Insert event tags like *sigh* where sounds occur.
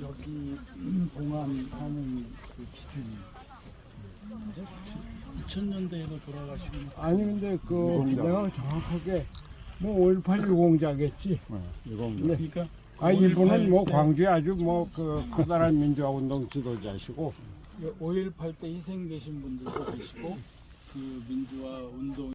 여기 *clears throat* 봉안하는 그 기준이 2000년대에도 돌아가시면 아니 근데 그 내가 정확하게 뭐 5.18 유공자겠지. 유공자. 그러니까 아 이분은 뭐5.18 때- 광주에 아주 뭐 그 커다란 민주화 운동 지도자시고 5.18 때 희생되신 분들도 계시고 그 민주화 운동